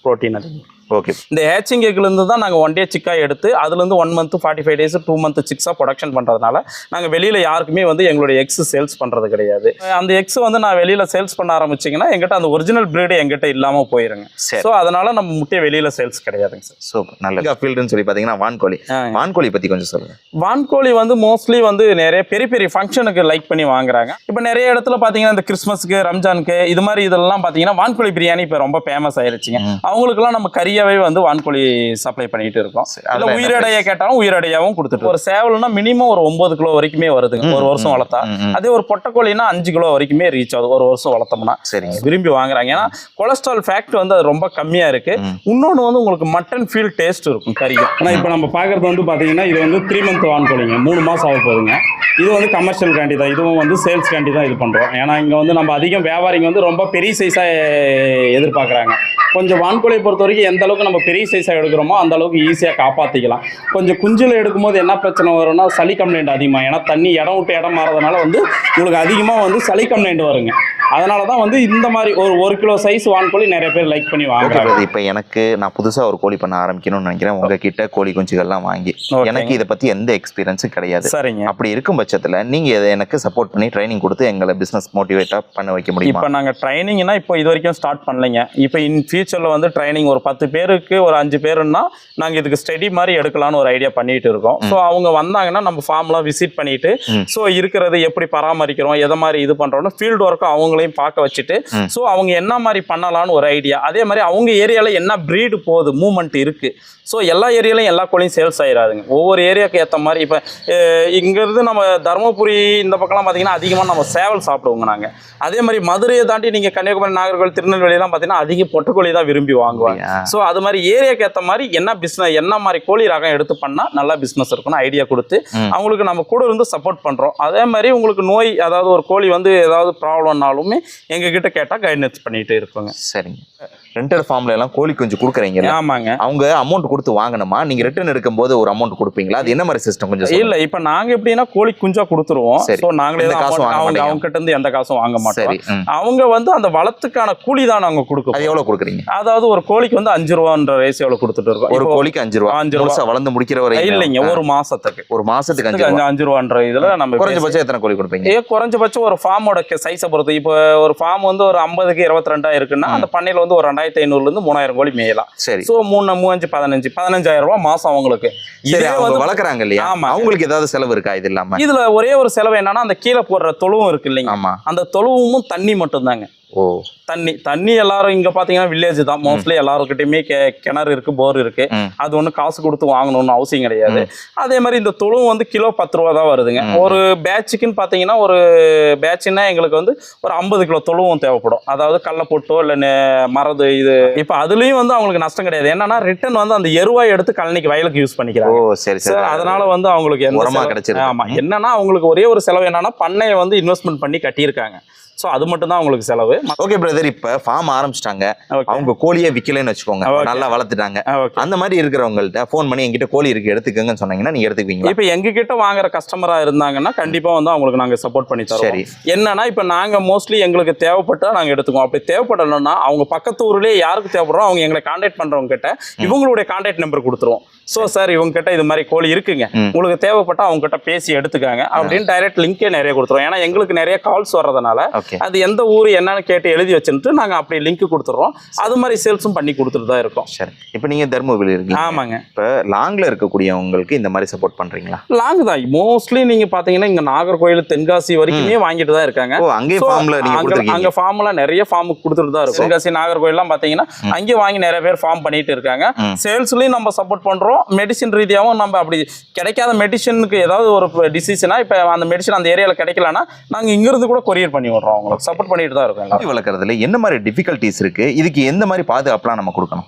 ப்ரோட்டீன் அதிகம் ஓகே இந்த ஹேச்சிங் எக்லேருந்து தான் நாங்கள் ஒன் டே சிக்காக எடுத்து அதுலேருந்து one month forty five days two month சிக்ஸாக production பண்ணுறதுனால நாங்கள் வெளியில் யாருக்குமே வந்து எங்களுடைய எக்ஸ் சேல்ஸ் பண்ணுறது கிடையாது. அந்த எக்ஸ் வந்து நான் வெளியில் சேல்ஸ் பண்ண ஆரம்பிச்சிங்கன்னா எங்கிட்ட அந்த ஒரிஜினல் பிரீடு எங்கிட்ட இல்லாமல் போயிருங்க. ஸோ அதனால நம்ம முட்டையை வெளியில் சேல்ஸ் கிடையாதுங்க சார். சூப்பர் நல்ல ஃபீல்டுன்னு சொல்லி பாத்தீங்கன்னா வான்கோழி. வான்கோழி பத்தி கொஞ்சம் சொல்லுங்க. வான்கோழி வந்து மோஸ்ட்லி வந்து நிறைய பெரிய பெரிய ஃபங்க்ஷனுக்கு லைக் பண்ணி வாங்குறாங்க. இப்போ நிறைய இடத்துல பார்த்தீங்கன்னா இந்த கிறிஸ்மஸ்க்கு ரம்ஜானுக்கு இது மாதிரி இதெல்லாம் பார்த்தீங்கன்னா வான்கோழி பிரியாணி இப்போ ரொம்ப ஃபேமஸ் ஆயிருச்சுங்க. அவங்களுக்குலாம் நம்ம கறியாவே வந்து வான்கோழி சப்ளை பண்ணிட்டு இருக்கோம். சரி, அதுல உயிரடைய கேட்டாலும் உயிரடையாவும் கொடுத்துட்டு ஒரு சேவல்னா மினிமம் ஒரு ஒன்பது கிலோ வரைக்குமே வருதுங்க. ஒரு வருஷம் வளர்த்தா. அதே ஒரு பொட்டைக்கோழினா அஞ்சு கிலோ வரைக்குமே ரீச் ஆகுது. ஒரு வருஷம் வளர்த்தோம்னா. சரிங்க. விரும்பி வாங்குறாங்க. ஏன்னா கொலஸ்ட்ரால் ஃபேக்ட் வந்து அது ரொம்ப கம்மியா இருக்கு. இன்னொன்று வந்து உங்களுக்கு மட்டன் ஃபீல் டேஸ்ட் இருக்கும் கறிக்கும் ஆனால் இப்போ நம்ம பார்க்குறது வந்து பார்த்தீங்கன்னா இது வந்து த்ரீ மந்த் வான்கோழிங்க. மூணு மாதம் ஆக போகுதுங்க. இது வந்து கமர்ஷியல் கேண்டி தான். இதுவும் வந்து சேல்ஸ் கேண்டி தான் இது பண்ணுறோம் ஏன்னா இங்கே வந்து நம்ம அதிகம் வியாபாரிங்க வந்து ரொம்ப பெரிய சைஸாக எதிர்பார்க்குறாங்க. கொஞ்சம் வான்கோழியை பொறுத்த வரைக்கும் எந்த அளவுக்கு நம்ம பெரிய சைஸாக எடுக்கிறோமோ அந்த அளவுக்கு ஈஸியாக காப்பாற்றிக்கலாம் கொஞ்சம் குஞ்சில் எடுக்கும்போது என்ன பிரச்சனை வரும்னா சளி கம்ப்ளைண்ட் அதிகமாக ஏன்னா தண்ணி இடம் விட்டு இடம் மாறதுனால வந்து உங்களுக்கு அதிகமாக வந்து சளி கம்ப்ளைண்ட் வருங்க. அதனால தான் வந்து இந்த மாதிரி ஒரு ஒரு கிலோ சைஸ் வான்கோழி நிறைய பேர் லைக் பண்ணி வாங்குறாங்க. இப்போ எனக்கு நான் புதுசா ஒரு கோழி பண்ண ஆரம்பிக்கணும்னு நினைக்கிறேன். உங்ககிட்ட கோழி குஞ்சுகள்லாம் வாங்கி. எனக்கு இதை பத்தி எந்த எக்ஸ்பீரியன்ஸும் கிடையாது. சரிங்க. அப்படி இருக்கும் பட்சத்துல நீங்க இதை எனக்கு சப்போர்ட் பண்ணி ட்ரைனிங் கொடுத்து எங்களை பிசினஸ் மோட்டிவேட்டா பண்ண வைக்க முடியுமா? இப்போ நாங்கள் ட்ரைனிங்னா இப்போ இது வரைக்கும் ஸ்டார்ட் பண்ணலைங்க. இப்போ இன் ஃபியூச்சரில் வந்து ட்ரைனிங் ஒரு பத்து பேருக்கு ஒரு அஞ்சு பேருன்னா நாங்கள் இதுக்கு ஸ்டடி மாதிரி எடுக்கலாம்னு ஒரு ஐடியா பண்ணிட்டு இருக்கோம். ஸோ அவங்க வந்தாங்கன்னா நம்ம ஃபார்ம்லாம் விசிட் பண்ணிட்டு. ஸோ இருக்கிறது எப்படி பராமரிக்கிறோம் எதை மாதிரி இது பண்ணுறோம்னு ஃபீல்டு ஒர்க்கும் அவங்களையும் பார்க்க வச்சுட்டு. ஸோ அவங்க என்ன மாதிரி பண்ணலாம்னு ஒரு ஐடியா அதே மாதிரி அவங்க ஏரியாவில் என்ன ப்ரீடு போகுது மூமெண்ட் இருக்குது ஸோ எல்லா ஏரியாலையும் எல்லா கோழியும் சேல்ஸ் ஆயிடாதுங்க ஒவ்வொரு ஏரியாவுக்கு ஏற்ற மாதிரி இப்போ இங்கேருந்து நம்ம தருமபுரி இந்த பக்கம்லாம் பார்த்தீங்கன்னா அதிகமாக நம்ம சேவல் சாப்பிடுவோங்க நாங்கள் அதே மாதிரி மதுரையை தாண்டி நீங்கள் கன்னியாகுமரி நாகர்கோவில் திருநெல்வேலியெல்லாம் பார்த்தீங்கன்னா அதிக பொட்டுக்கோழி தான் விரும்பி வாங்குவாங்க? ஸோ அது மாதிரி ஏரியாக்கு ஏற்ற மாதிரி என்ன பிஸ்னஸ் என்ன மாதிரி கோழி ரகம் எடுத்து பண்ணால் நல்லா பிஸ்னஸ் இருக்கும்னு ஐடியா கொடுத்து. அவங்களுக்கு நம்ம கூட இருந்து சப்போர்ட் பண்ணுறோம் அதே மாதிரி உங்களுக்கு நோய் அதாவது ஒரு கோழி வந்து ஏதாவது ப்ராப்ளம்னாலுமே எங்ககிட்ட கேட்டால் கைடன்ஸ் பண்ணிட்டு இருப்போங்க சரிங்க. ரெண்டட் ஃபார்ம்ல எல்லாம் கோழி குஞ்சு கொடுக்குறீங்க ஆமாங்க. அவங்க அமௌண்ட் கொடுத்து வாங்கணுமா? நீங்க ரிட்டர்ன் எடுக்கும்போது ஒரு அமௌண்ட் கொடுப்பீங்களா? அது என்ன மாதிரி சிஸ்டம் கொஞ்சம். இல்ல இப்ப நாங்க எப்படின்னா கோழி குஞ்சா கொடுத்துருவோம். சோ நாங்களே வாங்க அவங்க. அவங்க கிட்ட இருந்து எந்த காசும் வாங்க மாட்டோம். அவங்க வந்து அந்த வளத்துக்கான கூலி தான் நாங்க அது கொடுக்கோம் எவ்வளவு கொடுக்குறீங்க? அதாவது ஒரு கோழிக்கு வந்து அஞ்சு ரூபான்ற ரேசியோல கொடுத்துட்டு இருக்கோம். ஒரு கோழிக்கு அஞ்சு ரூபா. அஞ்சு ரூபா. வளர்ந்து முடிக்கிற வரை இல்லைங்க ஒரு மாசத்துக்கு. ஒரு மாசத்துக்கு அஞ்சு அஞ்சு ரூபா. அஞ்சு ரூபான்ற இதுல நம்ம குறைஞ்சபட்சம் எத்தனை கோழி கொடுப்பீங்க? ஏ குறைஞ்சபட்சம் ஒரு ஃபார்மோட சைஸை பொறுத்து. இப்போ ஒரு ஃபார்ம் வந்து ஒரு ஐம்பதுக்கு இருபத்தி ரெண்டா இருக்குன்னா அந்த பண்ணையில வந்து ஒரு ரெண்டாயிரத்தி ஐநூறுல இருந்து மூணாயிரம் கோழி மேயலாம். சரி. சோ மூணு மூவஞ்சு பதினஞ்சு பதினஞ்சாயிரம் ரூபாய் மாசம் அவங்களுக்கு. இதே வந்து வளர்க்குறாங்க இல்லையா? ஆமா. அவங்களுக்கு ஏதாவது செலவு இருக்கா இது இல்லாம? இதுல ஒரே ஒரு செலவு என்னன்னா அந்த கீழே போடுற தொழுவும் இருக்கு இல்லைங்க. ஆமா. அந்த தொழுவும் தண்ணி மட்டும்தாங்க. தண்ணி தண்ணி எல்லாரும் இங்க பாத்தீங்கன்னா வில்லேஜ் தான். மோஸ்ட்லி எல்லாருக்கிட்டையுமே கிணறு இருக்கு போர் இருக்கு. அது ஒன்றும் காசு கொடுத்து வாங்கணும்னு அவசியம் கிடையாது. அதே மாதிரி இந்த தொழுவும் வந்து கிலோ பத்து ரூபா தான் வருதுங்க. ஒரு பேட்சுக்குன்னு பார்த்தீங்கன்னா ஒரு பேட்சுன்னா எங்களுக்கு வந்து ஒரு ஐம்பது கிலோ தொழுவும் தேவைப்படும். அதாவது கடல போட்டோ இல்லை மரது இது. இப்போ அதுலயும் வந்து அவங்களுக்கு நஷ்டம் கிடையாது. என்னன்னா ரிட்டர்ன் வந்து அந்த எருவாய் எடுத்து கழனிக்கு வயலுக்கு யூஸ் பண்ணிக்கிறாங்க. சரி சார். அதனால வந்து அவங்களுக்கு எந்த கிடைச்சிருக்கு. ஆமா. என்னன்னா அவங்களுக்கு ஒரே ஒரு செலவு என்னன்னா பண்ணையை வந்து இன்வெஸ்ட்மெண்ட் பண்ணி கட்டியிருக்காங்க. ஸோ அது மட்டும் தான் அவங்களுக்கு செலவு ஓகே பிரதர் இப்ப ஃபார்ம் ஆரம்பிச்சிட்டாங்க. அவங்க கோழியை விக்கலைன்னு வச்சுக்கோங்க. நல்லா வளர்த்துட்டாங்க. ஓகே அந்த மாதிரி இருக்கிறவங்கள்ட்ட ஃபோன் பண்ணி என்கிட்ட கோழி இருக்கு எடுத்துக்கங்கன்னு சொன்னீங்கன்னா நீங்க எடுத்துக்குவீங்களா? இப்போ எங்க கிட்ட வாங்குற கஸ்டமரா இருந்தாங்கன்னா கண்டிப்பா வந்து அவங்களுக்கு நாங்க சப்போர்ட் பண்ணி தரோம் சரி. என்னன்னா இப்போ நாங்க மோஸ்ட்லி எங்களுக்கு தேவைப்பட்டா நாங்க எடுத்துக்குவோம். அப்படி தேவைப்படணும்னா அவங்க பக்கத்து ஊர்லயே யாருக்கு தேவைப்படுறோம் அவங்க எங்களை காண்டாக்ட் பண்றவங்க கிட்ட இவங்களுடைய காண்டாக்ட் நம்பர் கொடுத்துருவோம். So sir. இவங்க கிட்ட இது மாதிரி கோழி இருக்குங்க. உங்களுக்கு தேவைப்பட்டா அவங்க கிட்ட பேசி எடுத்துக்காங்க. அப்படின்னு டைரக்ட் லிங்கே நிறைய கொடுத்துருவோம். ஏன்னா எங்களுக்கு நிறைய கால்ஸ் வர்றதுனால அது எந்த ஊர் என்னன்னு கேட்டு எழுதி வச்சுட்டு நாங்க அப்படி லிங்க் கொடுத்துட்றோம். அது மாதிரி சேல்ஸும் பண்ணி கொடுத்துட்டு தான் இருக்கோம். சரி. இப்போ நீங்க தர்மபுரி இருக்கீங்க. ஆமாங்க. இப்போ லாங்ல இருக்கக்கூடியவங்களுக்கு இந்த மாதிரி சப்போர்ட் பண்றீங்களா? லாங் தான். மோஸ்ட்லி நீங்க பாத்தீங்கன்னா இங்க நாகர்கோயில் தென்காசி வரைக்குமே வாங்கிட்டு தான் இருக்காங்க. So, ஃபார்ம்ல நீங்க அங்க- கொடுத்துருக்கீங்க. அங்க ஃபார்ம்ல நிறைய ஃபார்ம் கொடுத்துட்டு தான் இருக்கும். தென்காசி நாகர்கோயில்லாம் பாத்தீங்கன்னா அங்கேயே வாங்கி நிறைய பேர் ஃபார்ம் பண்ணிட்டு இருக்காங்க. சேல்ஸ்லயும் நம்ம சப்போர்ட் பண்றோம். மெடிசின் ரீதியாகவும் நம்ம அப்படி கிடைக்காத மெடிசனுக்கு ஏதாவது ஒரு டிசீஸ்னா இப்போ அந்த மெடிசன் அந்த ஏரியால கிடைக்கலன்னா நாங்க இங்க இருந்து கூட கொரியர் பண்ணி விடுறோம். அவங்களுக்கு சப்போர்ட் பண்ணிட்டு தான் இருக்கோம் வளர்க்குறதுல என்ன மாதிரி டிஃபிகல்ட்டிஸ் இருக்கு? இதுக்கு எந்த மாதிரி பாதுகாப்புலாம் நம்ம கொடுக்கணும்?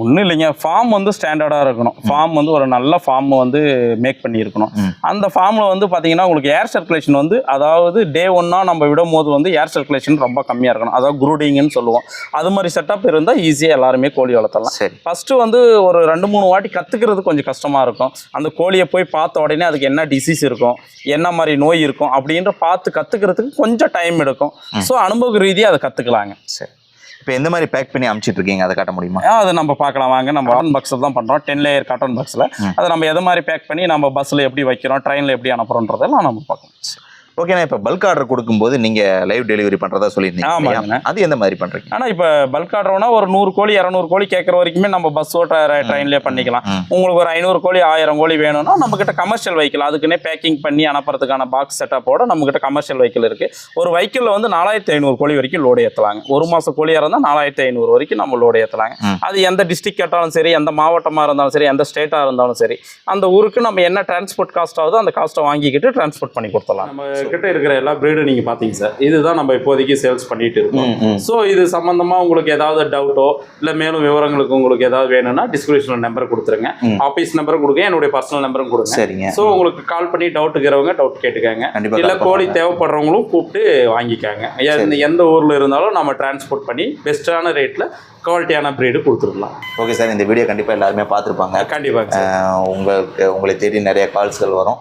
ஒன்றும் இல்லைங்க. ஃபார்ம் வந்து ஸ்டாண்டர்டாக இருக்கணும். ஃபார்ம் வந்து ஒரு நல்ல ஃபார்ம் வந்து மேக் பண்ணியிருக்கணும். அந்த ஃபார்மில் வந்து பார்த்தீங்கன்னா உங்களுக்கு ஏர் சர்க்குலேஷன் வந்து அதாவது டே ஒன்னா நம்ம விடும் போது வந்து ஏர் சர்க்குலேஷன் ரொம்ப கம்மியாக இருக்கணும். அதாவது குரூடிங்னு சொல்லுவோம். அது மாதிரி செட்டப் இருந்தால் ஈஸியாக எல்லாருமே கோழி வளர்த்தலாம். சரி. ஃபஸ்ட்டு வந்து ஒரு ரெண்டு மூணு வாட்டி கற்றுக்கிறது கொஞ்சம் கஷ்டமாக இருக்கும். அந்த கோழியை போய் பார்த்த உடனே அதுக்கு என்ன டிசீஸ் இருக்கும் என்ன மாதிரி நோய் இருக்கும் அப்படின்ற பார்த்து கற்றுக்கிறதுக்கு கொஞ்சம் டைம் எடுக்கும். ஸோ அனுபவ ரீதியாக அதை கற்றுக்கலாங்க சரி. இப்போ எந்த மாதிரி பேக் பண்ணி அமுச்சிட்டு இருக்கீங்க அதை காட்ட முடியுமா? அதை நம்ம பார்க்கலாம். வாங்க நம்ம காட்டன் பாக்ஸில் தான் பண்ணுறோம் டென் லேயர் காட்டன் பாக்ஸில் அதை நம்ம எதை மாதிரி பேக் பண்ணி நம்ம பஸ்ஸில் எப்படி வைக்கிறோம் ட்ரெயினில் எப்படி அனுப்புறோன்றதெல்லாம் நம்ம பார்க்கலாம். ஓகேண்ணா இப்போ பல்க் ஆர்டர் கொடுக்கும்போது நீங்க லைவ் டெலிவரி பண்றதா சொல்லியிருந்தீங்க. இல்லையா? அது எந்த மாதிரி பண்றீங்க ஆனால் இப்போ பல்க் ஆர்டர்னா ஒரு நூறு கோழி இரநூறு கோழி கேட்குற வரைக்குமே நம்ம பஸ்ஸோ ட்ரெயின்லேயே பண்ணிக்கலாம். உங்களுக்கு ஒரு ஐநூறு கோழி ஆயிரம் கோழி வேணும்னா நம்மக்கிட்ட கமர்ஷியல் வெஹிக்கிள் அதுக்குன்னே பேக்கிங் பண்ணி அனுப்புறதுக்கான பாக்ஸ் செட்டப்போட நம்மக்கிட்ட கமர்ஷியல் வெஹிக்கிள் இருக்குது ஒரு வெஹிக்கிளில் வந்து நாலாயிரத்தி ஐநூறு கோழி வரைக்கும் லோடு ஏற்றலாங்க ஒரு மாதம் கோழியாக இருந்தால் நாலாயிரத்தி ஐநூறு வரைக்கும் நம்ம லோடு ஏற்றலாங்க. அது எந்த டிஸ்ட்ரிக்ட் கேட்டாலும் சரி எந்த மாவட்டமாக இருந்தாலும் சரி எந்த ஸ்டேட்டாக இருந்தாலும் சரி அந்த ஊருக்கு நம்ம என்ன டிரான்ஸ்போர்ட் காஸ்ட் ஆகுதோ அந்த காஸ்ட்டை வாங்கிக்கிட்டு டிரான்ஸ்போர்ட் பண்ணி கொடுத்துடலாம் நம்ம கிட்ட இருக்கிற எல்லா பிரீடு நீங்கள் பார்த்தீங்க சார் இதுதான் நம்ம இப்போதைக்கு சேல்ஸ் பண்ணிட்டு இருக்கோம். ஸோ இது சம்மந்தமாக உங்களுக்கு ஏதாவது டவுட்டோ இல்லை மேலும் விவரங்களுக்கு உங்களுக்கு ஏதாவது வேணும்னா டிஸ்கிரிப்ஷனில் நம்பர் கொடுத்துருங்க. ஆஃபீஸ் நம்பரும் கொடுங்க என்னுடைய பர்சனல் நம்பரும் கொடுங்க. சரிங்க. ஸோ உங்களுக்கு கால் பண்ணி டவுட் இருக்கிறவங்க டவுட் கேட்டுக்கங்க. இல்லை கோழி. தேவைப்படுறவங்களும் கூப்பிட்டு வாங்கிக்காங்க. எந்த எந்த ஊரில் இருந்தாலும் நம்ம டிரான்ஸ்போர்ட் பண்ணி பெஸ்ட்டான ரேட்டில் குவாலிட்டியான பிரீடு கொடுத்துடலாம். ஓகே சார் இந்த வீடியோ கண்டிப்பா எல்லாருமே பார்த்துருப்பாங்க. கண்டிப்பாக உங்களுக்கு உங்களை தேடி நிறைய கால்ஸ்கள் வரும்.